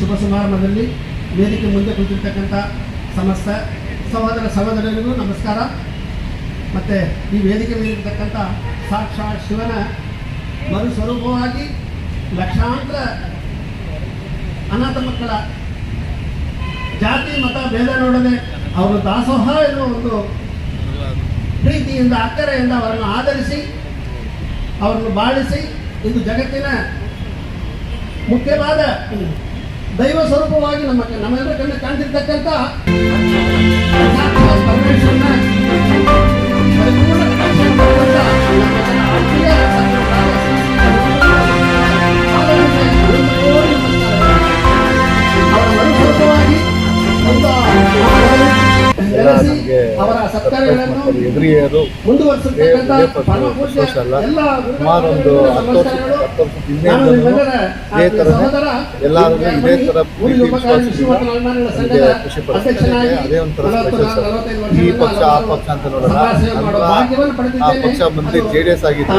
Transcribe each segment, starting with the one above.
ಶುಭ ಸಮಾರಂಭದಲ್ಲಿ ವೇದಿಕೆ ಮುಂದೆ ಕುಳಿತಿರ್ತಕ್ಕಂಥ ಸಮಸ್ತ ಸಹೋದರ ಸಹೋದರರಿಗೂ ನಮಸ್ಕಾರ. ಮತ್ತು ಈ ವೇದಿಕೆ ಮೇಲಿರ್ತಕ್ಕಂಥ ಸಾಕ್ಷಾತ್ ಶಿವನ ಮರು ಸ್ವರೂಪವಾಗಿ ಲಕ್ಷಾಂತರ ಅನಾಥ ಮಕ್ಕಳ ಜಾತಿ, ಮತ, ಭೇದ ನೋಡದೆ ಅವರ ದಾಸೋಹ ಎನ್ನುವ ಒಂದು ಪ್ರೀತಿಯಿಂದ, ಅಕ್ಕರೆಯಿಂದ ಅವರನ್ನು ಆಧರಿಸಿ, ಅವರನ್ನು ಬಾಳಿಸಿ, ಇಂದು ಜಗತ್ತಿನ ಮುಖ್ಯವಾದ ದೈವ ಸ್ವರೂಪವಾಗಿ ನಮ್ಮ ನಮ್ಮೆಲ್ಲರ ಕಣ್ಣು ಕಾಣ್ತಿರ್ತಕ್ಕಂಥ ಅವರ ಸತ್ಕಾರ್ಯಗಳನ್ನು ಎದುರಿಯರು ಪೂಜ್ಯ ಅಲ್ಲ. ಎಲ್ಲ ಸುಮಾರು ಒಂದು ಹತ್ತು ವರ್ಷ. ಹತ್ತು ವರ್ಷದ ಹಿಂದೆ ಇದೇ ಥರನೇ ಎಲ್ಲರಿಗೂ ಇದೇ ಥರ ಪ್ರೀತಿ ವಿಶ್ವಾಸದಿಂದ ನಮಗೆ ಖುಷಿ ಪಡಿಸ್ತಾ ಅಧ್ಯಕ್ಷನಾಗಿ ಇದೆ. ಅದೇ ಒಂಥರ ಸ್ಪೆಷಲ್ ಸರ್. ಈ ಪಕ್ಷ ಆ ಪಕ್ಷ ಅಂತ ನೋಡೋಣ ಆ. ಪಕ್ಷ ಬಂದು ಅದು ಜೆ ಡಿ ಎಸ್ ಆಗಿತ್ತು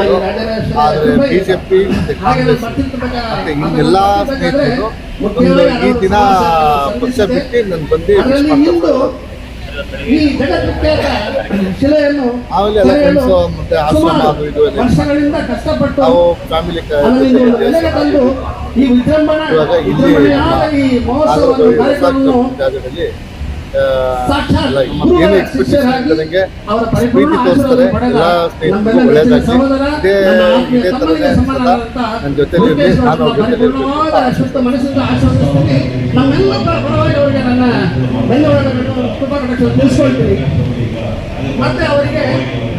ಆದರೆ ಕೃಪೆ. ಬಿಜೆಪಿ ಮತ್ತೆ ಹಾಗೆ ಕಾಂಗ್ರೆಸ್ ಮತ್ತು ಮತ್ತೆ ಇನ್ನೆಲ್ಲ ಸ್ನೇಹಿತರು ಈ ದಿನ ಪಕ್ಷ. ಬಿಟ್ಟು ನಾನು ಬಂದು ಈ ಜಗತ್ವಿಖ್ಯಾತ ಶಿಲೆಯನ್ನು ವರ್ಷಗಳಿಂದ ಕಷ್ಟಪಟ್ಟು ನೆಲೆಗೆ ತಂದು ಈ ವಿಜೃಂಭಣ ವಿಜೃಂಭಣೆಯಾದ ಈ ಮಹೋತ್ಸವ ಕಾರ್ಯಕ್ರಮವನ್ನು ಸಾಕ್ಷಾತ್ ಗುರುಗಳ ಶಿಷ್ಯರಾಗಿ ಅವರ ಪರಿಪೂರ್ಣ ಆಶೀರ್ವಾದ ಪಡೆದ ಎಲ್ಲ ಸ್ನೇಹಿತರು ನಮ್ಮೆಲ್ಲ ಸಹೋದರ, ಇದೇ ನನ್ನ ಜೊತೆಯಲ್ಲಿ ಇದೇ ಥರನೇ ನನ್ನ ಜೊತೆಲಿ ಇರಲಿ ನಾನು ಅವ್ರ ಜೊತೆಲಿ ಮತ್ತೆ ಅವರಿಗೆ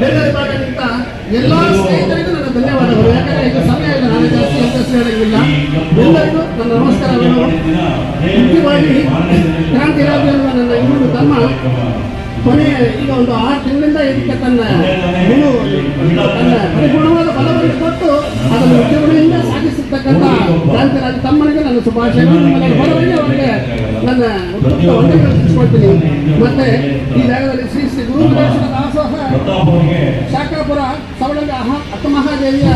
ಬೇರೆ ಭಾಗದಿಂದ ಎಲ್ಲ ಸ್ನೇಹಿತರಿಗೂ ನನ್ನ ಧನ್ಯವಾದಗಳು. ಯಾಕಂದ್ರೆ ಈಗ ಸಮಯ ಇಲ್ಲ ನಾನು ಜಾಸ್ತಿ ಅಂತ ಹೇಳಂಗಿಲ್ಲ. ಎಲ್ಲರಿಗೂ ನನ್ನ ನಮಸ್ಕಾರಗಳು. ಮುಖ್ಯವಾಗಿ ಕ್ರಾಂತಿ ರಾಜ್ಯ ನನ್ನ ಇನ್ನೊಂದು ತಮ್ಮ ಕೊನೆ ಈಗ ಒಂದು ಆರು ತಿಂಗಳಿಂದ ಇದಕ್ಕೆ ತನ್ನ ಏನು ತನ್ನ ಪರಿಪೂರ್ಣವಾದ ಬಲವನ್ನು ಕೊಟ್ಟು ಅದನ್ನು ಉದ್ಯಮಗಳಿಂದ ಸಾಗಿಸಿರ್ತಕ್ಕಂಥ ಕ್ರಾಂತಿ ರಾಜ ತಮ್ಮನಿಗೆ ನನ್ನ ಶುಭಾಶಯಗಳು ಅವರಿಗೆ ನನ್ನ ತಿಳಿಸ್ಕೊಳ್ತೀನಿ. ಮತ್ತೆ ಈ ಜಾಗದಲ್ಲಿ ಶ್ರೀ ಶ್ರೀ ಗುರುಮಂಡೇಶ್ವರ ದಾಸೋಹ ಶಾಖಾಪುರ ಸವಳಂಗ ಅಕ್ಕಮಹಾದೇವಿಯ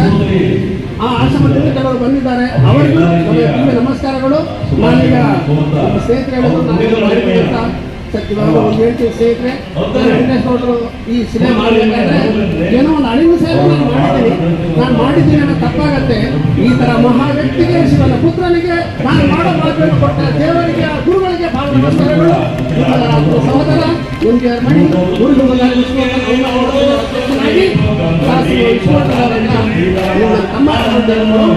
ಆ ಆಶ್ರಮದಲ್ಲಿ ಕೆಲವರು ಬಂದಿದ್ದಾರೆ. ಅವರಿಗೂ ನಮಸ್ಕಾರಗಳು. ನಾನೀಗ ಸ್ನೇಹಿತರು ಅಂತ ಸತ್ಯವಾಗ ಒಂದು ಹೇಳ್ತೀವಿ ಗೌಡರು ಈ ಸಿನಿಮಾ ಏನೋ ಒಂದು ಅಳಿವು ಸೇವೆ ನಾನು ಮಾಡಿದ್ದೀನಿ. ನಾನು ಮಾಡಿದ್ದೀನಿ ಅನ್ನೋ ತಪ್ಪಾಗತ್ತೆ. ಈ ತರ ಮಹಾ ವ್ಯಕ್ತಿಗೆ ಶಿವನ ಪುತ್ರನಿಗೆ ನಾನು ಮಾಡೋ ಭಾಗ್ಯವನ್ನು ಕೊಟ್ಟ ದೇವರಿಗೆ ಗುರುಗಳಿಗೆ ಭಾವ ನಮಸ್ಕಾರಗಳು. ಸಹೋದರ ನಿಮಗೆ ಮಣಿ ಗುರುಗುರುಗಳಾಗಿ ವಿಶ್ವನಾಥನ ಅಧ್ಯಕ್ಷನಾಗಿ ಶಾಸಕ ವಿಶ್ವನಾಥರವರನ್ನ ನಿಮ್ಮ ತಮ್ಮ ಭಾಗ್ಯ ನನ್ನ ಗುರು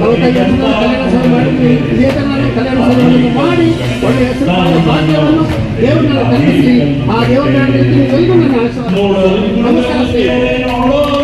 ನಲವತ್ತೈದು ವರ್ಷದ చేతనాన్ని కళ్యాణ సేవలను వాడి వాళ్ళ యొక్క భాగ్యాలను దేవుడు నాకు కలిసి ఆ దేవుడు నాకు నమస్కారం